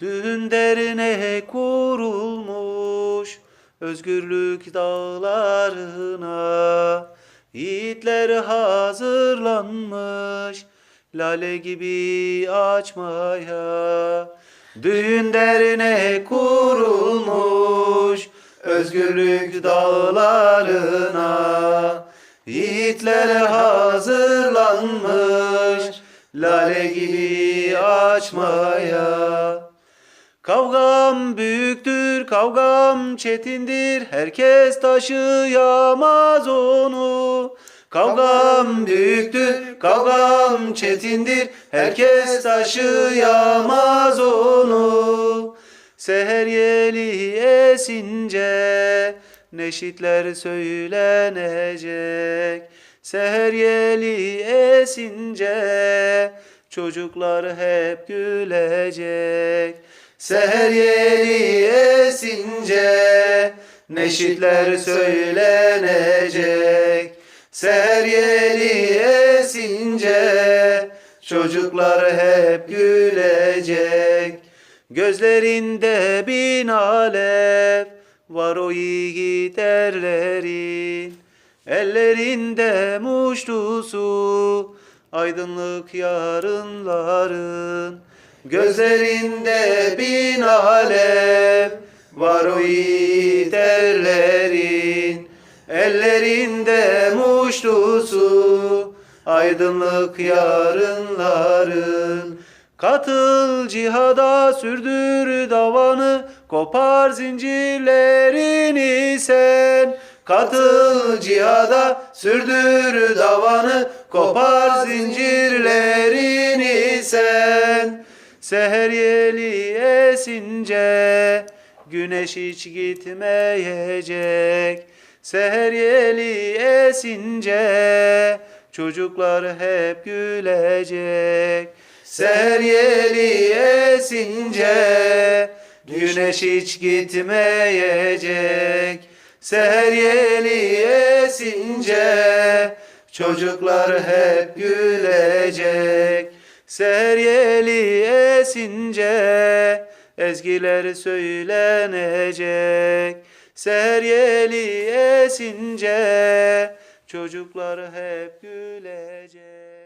Düğün derine kurulmuş özgürlük dağlarına. Yiğitler hazırlanmış lale gibi açmaya. Düğün derine kurulmuş özgürlük dağlarına. Yiğitler hazırlanmış lale gibi açmaya Kavgam büyüktür, kavgam çetindir, herkes taşıyamaz onu. Kavgam büyüktür, kavgam çetindir, herkes taşıyamaz onu. Seher yeli esince, neşitler söylenecek. Seher yeli esince, çocuklar hep gülecek. Seher yeli esince neşitler söylenecek. Seher yeli esince çocuklar hep gülecek. Gözlerinde bin alev var o yiğit erlerin. Ellerinde muştusu aydınlık yarınların. Gözlerinde bin alev var o yiğit Ellerinde muştusu aydınlık yarınların. Katıl cihada sürdür davanı kopar zincirlerini sen Katıl cihada sürdür davanı kopar zincirlerini sen Seher yeli esince güneş hiç gitmeyecek. Seher yeli esince çocuklar hep gülecek. Seher yeli esince güneş hiç gitmeyecek. Seher yeli esince çocuklar hep gülecek. Seher yeli esince ezgiler söylenecek. Seher yeli esince çocuklar hep gülecek.